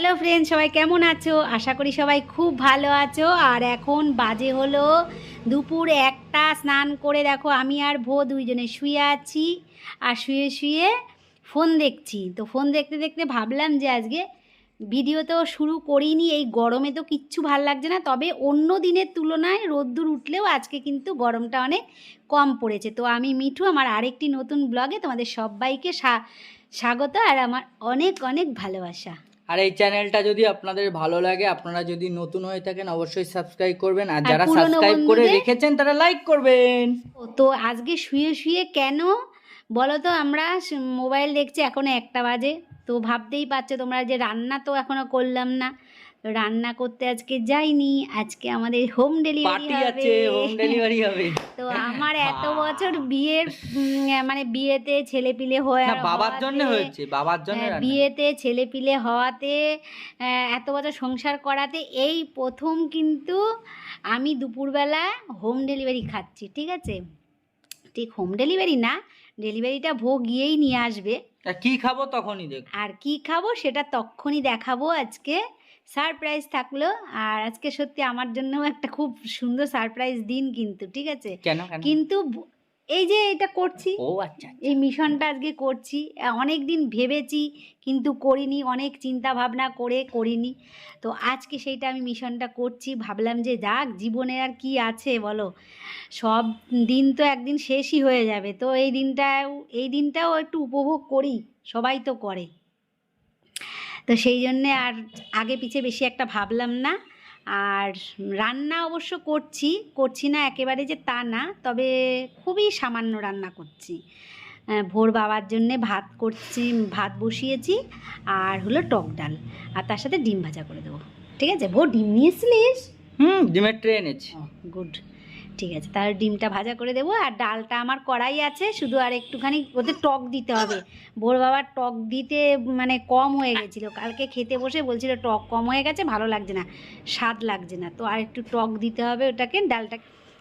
Hello friend সবাই কেমন আছো? আশা করি সবাই খুব ভালো আছো। আর এখন বাজে হলো দুপুর একটা, স্নান করে দেখো আমি আর ভো দুইজনে শুয়ে আছি। আর শুয়ে শুয়ে ফোন দেখছি। তো ফোন দেখতে দেখতে ভাবলাম যে আজকে ভিডিও তো শুরু করিনি, এই গরমে তো কিচ্ছু ভালো লাগছে না। তবে অন্য দিনের তুলনায় রোদ্দুর উঠলেও আজকে কিন্তু গরমটা অনেক কম পড়েছে। তো আমি মিঠু, আমার আরেকটি নতুন ব্লগে তোমাদের সবাইকে স্বা- স্বাগত। আর আমার অনেক অনেক ভালোবাসা। আর এই চ্যানেলটা যদি আপনাদের ভালো লাগে আপনারা যদি নতুন হয়ে থাকেন অবশ্যই সাবস্ক্রাইব করবেন। আর যারা সাবস্ক্রাইব করে রেখেছেন তারা লাইক করবেন। তো আজকে শুয়ে শুয়ে কেন? বলো তো আমরা মোবাইল দেখছি এখন একটা বাজে। তো ভাবতেই পারছ তোমরা যে রান্না তো এখনও করলাম না। রান্না করতে আজকে যাইনি আজকে আমাদের হোম ডেলিভারি হবে। হোম ডেলিভারি হবে। তো আমার এত বছর বিয়ের মানে বিয়েতে ছেলে পিলে হয়ে বাবার জন্য হয়েছে বাবার জন্য হ্যাঁ, বিয়েতে ছেলে পিলে হওয়াতে এত বছর সংসার করাতে এই প্রথম কিন্তু আমি দুপুরবেলা হোম ডেলিভারি খাচ্ছি ঠিক আছে? ঠিক হোম ডেলিভারি না ডেলিভারিটা ভোগ গিয়েই নিয়ে আসবে। আর কি খাব তখনই দেখ। আর কি খাব সেটা তখনই দেখাবো আজকে। সারপ্রাইজ থাকল। আর আজকে সত্যি আমার জন্যও একটা খুব সুন্দর সারপ্রাইজ দিন কিন্তু ঠিক আছে? কেন কেন? কিন্তু এই যে এটা করছি ও আচ্ছা এই মিশনটা আজকে করছি অনেক দিন ভেবেছি কিন্তু করিনি অনেক চিন্তা ভাবনা করে করিনি। তো আজকে সেইটা আমি মিশনটা করছি ভাবলাম যে যাক জীবনে আর কি আছে বলো? সব দিন তো একদিন শেষই হয়ে যাবে তো এই দিনটাও এই দিনটাও একটু উপভোগ করি সবাই তো করে। তো সেই জন্যে আর আগে পিছে বেশি একটা ভাবলাম না। আর রান্না অবশ্য করছি করছি না একেবারে যে তা না তবে খুবই সামান্য রান্না করছি। ভোর বাবার জন্যে ভাত করছি ভাত বসিয়েছি আর হলো টক ডাল আর তার সাথে ডিম ভাজা করে দেবো। ঠিক আছে? ভোর ডিম নিয়েছিলিস হুম ডিমের ট্রে এনেছি। গুড। ঠিক আছে, তাহলে ডিমটা ভাজা করে দেবো আর ডালটা আমার কড়াই আছে, শুধু আর একটুখানি ওতে টক দিতে হবে। ভোর বাবার টক দিতে মানে কম হয়ে গেছিল, কালকে খেতে বসে বলছিল টক কম হয়ে গেছে, ভালো লাগছে না, স্বাদ লাগছে না, তো আর একটু টক দিতে হবে ওটাকে, ডালটা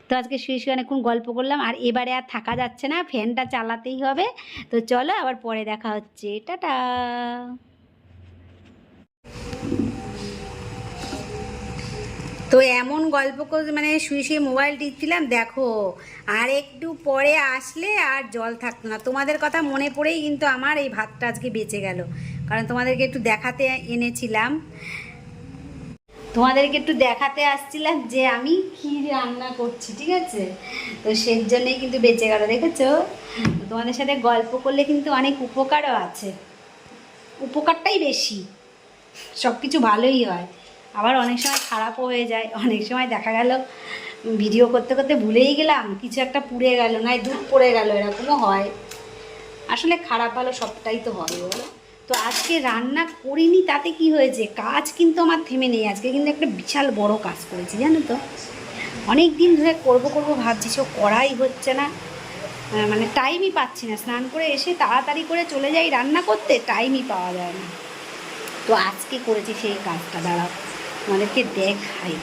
তো আজকে শুয়ে শুয়ে অনেকক্ষণ গল্প করলাম, আর এবারে আর থাকা যাচ্ছে না, ফ্যানটা চালাতেই হবে, তো চলো আবার পরে দেখা হচ্ছে, টাটা। তো এমন গল্প করে মানে শুয়ে শুয়ে মোবাইল টিপছিলাম, দেখো, আর একটু পরে আসলে আর জল থাকতো না। তোমাদের কথা মনে পড়েই কিন্তু আমার এই ভাতটা আজকে বেঁচে গেল। কারণ তোমাদেরকে একটু দেখাতে এনেছিলাম। তোমাদেরকে একটু দেখাতে আসছিলাম যে আমি কি রান্না করছি, ঠিক আছে? তো সেই জন্যই কিন্তু বেঁচে গেল, দেখেছ? তোমাদের সাথে গল্প করলে কিন্তু অনেক উপকারও আছে। উপকারটাই বেশি। সব কিছু ভালোই হয়। আবার অনেক সময় খারাপও হয়ে যায়। অনেক সময় দেখা গেল, ভিডিও করতে করতে ভুলেই গেলাম, কিছু একটা পুড়ে গেল নয় দুধ পড়ে গেল, এরকমও হয়। আসলে খারাপ ভালো সবটাই তো হবে বলো? তো আজকে রান্না করিনি, তাতে কি হয়েছে? কাজ কিন্তু আমার থেমে নেই, আজকে কিন্তু একটা বিশাল বড় কাজ করেছি, জানো তো? অনেক দিন ধরে করব করব ভাবছি, সে করাই হচ্ছে না। মানে টাইমই পাচ্ছি না, স্নান করে এসে তাড়াতাড়ি করে চলে যাই রান্না করতে টাইমই পাওয়া যায় না। তো আজকে করেছি সেই কাজটা, দাঁড়াও। তোমাদেরকে দেখাই।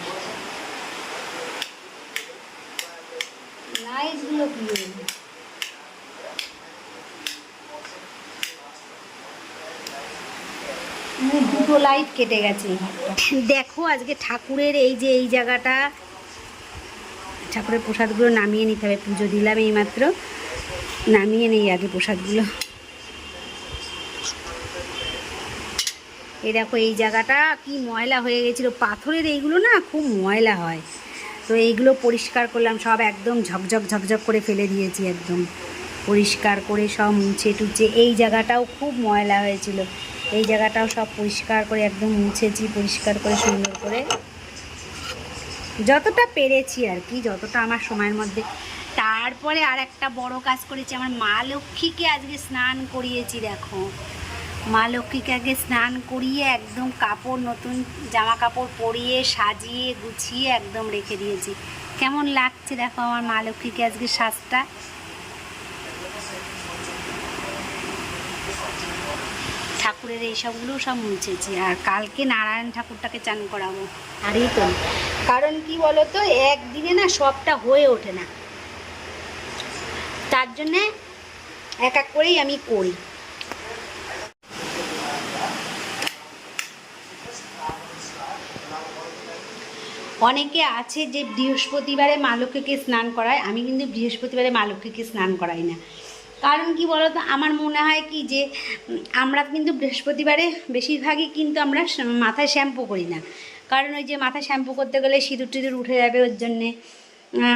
লাইটগুলো দুটো লাইট কেটে গেছে দেখো আজকে ঠাকুরের এই যে এই জায়গাটা। ঠাকুরের প্রসাদগুলো নামিয়ে নিতে হবে। পুজো দিলাম এইমাত্র। নামিয়ে নেই আগে প্রসাদগুলো। এই দেখো, এই জায়গাটা কি ময়লা হয়ে গেছিল। পাথরের এইগুলো না খুব ময়লা হয়। তো এইগুলো পরিষ্কার করলাম, সব একদম ঝকঝক ঝকঝক করে ফেলে দিয়েছি একদম। পরিষ্কার করে সব মুছে টুছে। এই জায়গাটাও খুব ময়লা হয়েছিল। এই জায়গাটাও সব পরিষ্কার করে একদম মুছেছি, পরিষ্কার করে, সুন্দর করে। যতটা পেরেছি আর কি, যতটা আমার সময়ের মধ্যে। তারপরে আর একটা বড় কাজ করেছি। আমার মা লক্ষ্মীকে আজকে স্নান করিয়েছি, দেখো। মা লক্ষ্মীকে আগে স্নান করিয়ে একদম কাপড়, নতুন জামা কাপড় পরিয়ে সাজিয়ে, গুছিয়ে একদম রেখে দিয়েছি। কেমন লাগছে দেখো আমার মা লক্ষ্মীকে আজকে সাজটা? ঠাকুরের এইসবগুলো সব মুছেছি আর কালকে নারায়ণ ঠাকুরটাকে চান করাবো। আর এই তো, কারণ কি বলো তো একদিনে না সবটা হয়ে ওঠে না। তার জন্যে এক এক করেই আমি করি। অনেকে আছে যে বৃহস্পতিবারে মা লক্ষ্মীকে স্নান করায়, আমি কিন্তু বৃহস্পতিবারে মা লক্ষ্মীকে স্নান করাই না। কারণ কি বলতো, আমার মনে হয় কি যে আমরা কিন্তু বৃহস্পতিবারে বেশিরভাগই কিন্তু আমরা মাথায় শ্যাম্পু করি না। কারণ ওই যে মাথায় শ্যাম্পু করতে গেলে সিঁদুর টিঁদুর উঠে যাবে ওর জন্যে।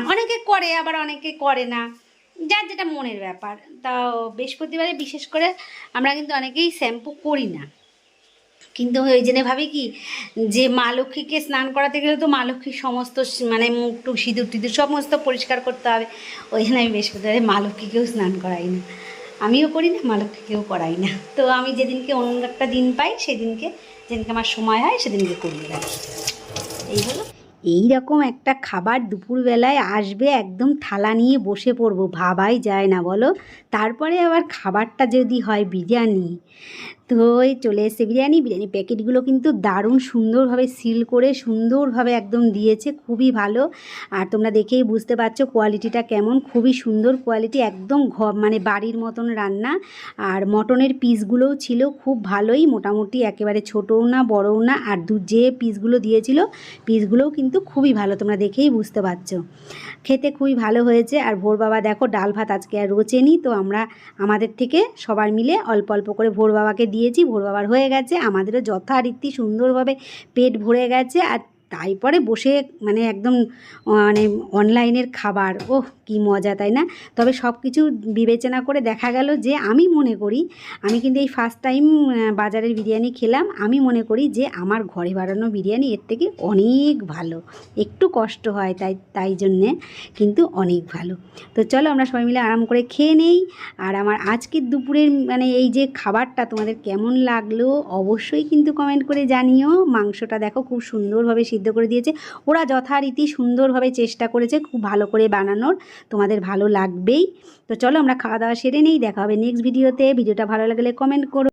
অনেকে করে, আবার অনেকে করে না। যার যেটা মনের ব্যাপার। তাও বৃহস্পতিবারে বিশেষ করে আমরা কিন্তু অনেকেই শ্যাম্পু করি না। কিন্তু ওই জন্য ভাবি কি, যে মা লক্ষ্মীকে স্নান করাতে গেলে তো মা লক্ষ্মীর সমস্ত মানে মুখ টুক সিঁদুর টিঁদুর সমস্ত পরিষ্কার করতে হবে। ওই জন্য আমি বৃহস্পতিবারে মা লক্ষ্মীকেও স্নান করাই না। আমিও করি না, মা লক্ষ্মীকেও করাই না। তো আমি যেদিনকে অন্য একটা দিন পাই, সেদিনকে যেদিনকে আমার সময় হয়, সেদিনকে করিয়ে রাখি। এই হলো। এই রকম একটা খাবার দুপুরবেলায় আসবে, একদম থালা নিয়ে বসে পড়ব, ভাবাই যায় না বলো। তারপরে আবার খাবারটা যদি হয় বিরিয়ানি তো ওই চলে এসেছে বিরিয়ানি। বিরিয়ানি প্যাকেটগুলো কিন্তু দারুণ সুন্দরভাবে সিল করে সুন্দরভাবে একদম দিয়েছে, খুবই ভালো। আর তোমরা দেখেই বুঝতে পারছ কোয়ালিটিটা কেমন, খুবই সুন্দর কোয়ালিটি, একদম ঘ মানে বাড়ির মতন রান্না। আর মটনের পিসগুলোও ছিল, খুব ভালোই, মোটামুটি একেবারে ছোটও না, বড়ও না। আর দু, যে পিসগুলো দিয়েছিল, পিসগুলোও কিন্তু খুবই ভালো, তোমরা দেখেই বুঝতে পারছ। খেতে খুবই ভালো হয়েছে। আর ভোর বাবা দেখো, ডাল ভাত আজকে আর রোচেনি তো আমরা আমাদের থেকে সবার মিলে অল্প অল্প করে ভোর বাবাকে দিয়েছি ভোর বাবার হয়ে গেছে আমাদেরও যথারীতি সুন্দরভাবে পেট ভরে গেছে আর তারপরে বসে মানে একদম মানে অনলাইনের খাবার, ওহ, কি মজা, তাই না? তবে সব কিছু বিবেচনা করে দেখা গেল যে আমি মনে করি, আমি কিন্তু এই ফার্স্ট টাইম বাজারের বিরিয়ানি খেলাম, আমি মনে করি যে আমার ঘরে বানানো বিরিয়ানি এর থেকে অনেক ভালো। একটু কষ্ট হয় তাই তাই জন্যে কিন্তু অনেক ভালো। তো চলো আমরা সবাই মিলে আরাম করে খেয়ে নেই। আর আমার আজকের দুপুরের মানে এই যে খাবারটা তোমাদের কেমন লাগল অবশ্যই কিন্তু কমেন্ট করে জানিও। মাংসটা দেখো খুব সুন্দরভাবে সিদ্ধ করে দিয়েছে। ওরা যথারীতি সুন্দরভাবে চেষ্টা করেছে খুব ভালো করে বানানোর। তোমাদের ভালো লাগবেই। তো চলো আমরা খাওয়া দাওয়া সেরে নেই, দেখা হবে নেক্সট ভিডিওতে ভিডিওটা ভালো লাগলে কমেন্ট করো।